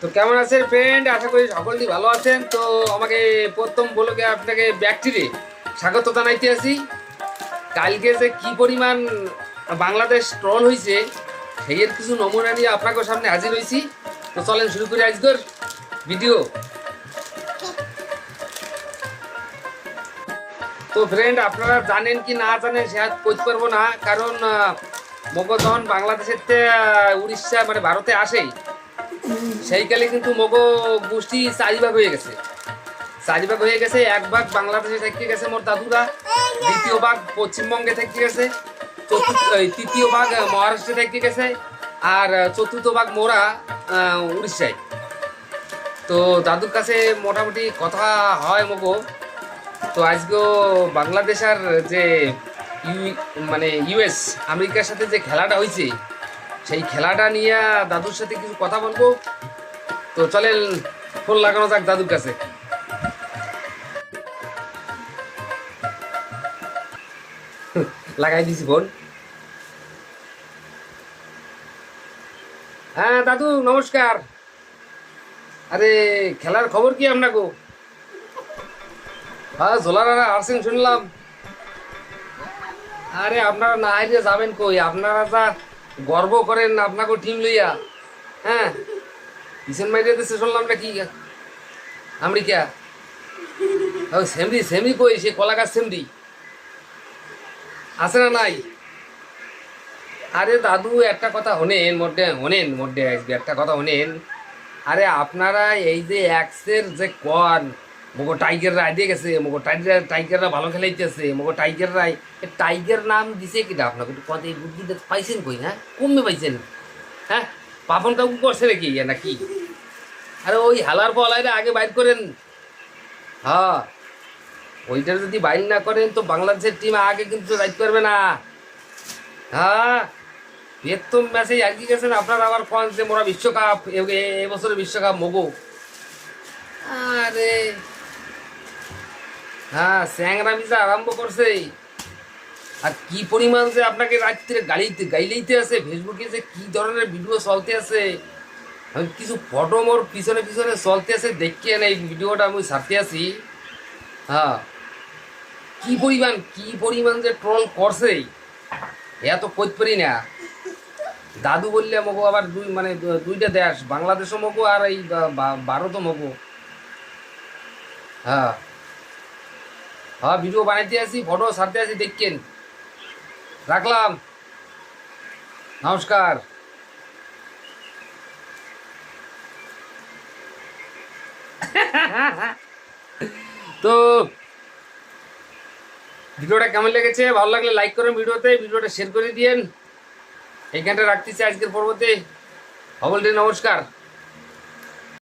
তো কেমন আছেন ফ্রেন্ড আশা করি সকলেই ভালো আছেন। তো আমাকে প্রথম বলকে আপনাকে ব্যাকটিরে স্বাগত জানাইতে আছি কালকে যে কি পরিমাণ বাংলাদেশ ট্রল হয়েছে সেই কিছু নমুনা নিয়ে আপনাকে সামনে হাজির হয়েছি তো চলেন শুরু করি আজকের ভিডিও তো ফ্রেন্ড আপনারা জানেন কি না জানেন সে আর কইতে পারব না, কারণ মগো যখন বাংলাদেশের উড়িষ্যা মানে ভারতে আসেই। সেইকালে কিন্তু মগো গোষ্ঠী চারি ভাগ হয়ে গেছে। চারি ভাগ হয়ে গেছে, এক ভাগ বাংলাদেশে থেকে গেছে মোর দাদুরা, দ্বিতীয় ভাগ পশ্চিমবঙ্গে থেকে গেছে তৃতীয় ভাগ মহারাষ্ট্রে থেকে গেছে, আর চতুর্থ ভাগ মোরা উড়িষ্যায়। তো দাদুর কাছে মোটামুটি কথা হয় মগো। তো আজকেও বাংলাদেশ আর যে ইউ মানে ইউএস আমেরিকার সাথে যে খেলাটা হয়েছে সেই খেলাটা নিয়ে দাদুর সাথে কিছু কথা বলব। তো চলেন ফোন লাগানো যাক দাদুর কাছে। লাগাই দিছি ফোন হ্যাঁ দাদু, নমস্কার। আরে, খেলার খবর কি আপনাকে? হ্যাঁ জোলারা আসেন, শুনলাম। আরে, আপনারা না হারিয়ে যাবেন কই? আপনারা যা গর্ব করেন আপনাকে টিম লইয়া। হ্যাঁ? কিসেন মাইরে দেশে শুনলাম না কি আমেরিকা সেমরি সেমরি কই? সে কলা গাছ সেমরি আছে না নাই? আরে দাদু, একটা কথা হনেন মোটে হনেন আজকে একটা কথা হনেন আরে আপনারা এই যে অ্যাক্সের যে কন মগো টাইগাররা দিয়ে গেছে। মগো টাইগার টাইগাররা ভালো খেলাইতেছে। মগো টাইগাররা এ টাইগার নাম দিছে কিনা আপনাকে একটু কথা এই পাইছেন কই হ্যাঁ? কমে পাইছেন। হ্যাঁ? পাপন কাকু করছে নাকি নাকি? আরে ওই হালার পলাইরে আগে বাইর করেন। হ্যাঁ। ওইটা যদি বাইর না করেন তো বাংলাদেশের টিম আগে কিন্তু যাইতে করবে না। হ্যাঁ? প্রথম ম্যাচে আগে গেছেন আপনারা আবার কোন যে মোরা বিশ্বকাপ এবছরের বিশ্বকাপ, মগো। আরে হ্যাঁ স্যাংরামিজা আরম্ভ করছে। আর কি পরিমাণ যে আপনাকে রাত্রে গালিতে গাইলেইতে আছে, ফেসবুকে যে কি ধরনের ভিডিও চলতে আছে। আমি কিছু ফটো মোর পিছনে পিছনে চলতে আছে দেখিয়ে এই ভিডিওটা আমি ছাড়তে আছি। হ্যাঁ কি পরিমাণ কি পরিমাণ যে ট্রল করছে এত কইত পারি না। দাদু বললে মগো আবার দুই মানে দুইটা দেশ, বাংলাদেশও মগো আর এই ভারতও মগো। হ্যাঁ। হ্যাঁ ভিডিও বানাইতে আছি ফটো সারতে আছি দেখছেন রাখলাম। নমস্কার। তো, ভিডিওটা কেমন লেগেছে? ভালো লাগলে লাইক করেন ভিডিওতে, ভিডিওটা শেয়ার করে দিয়েন। এইখানটা রাখতেছি আজকের পর্বতে। সকলকে নমস্কার।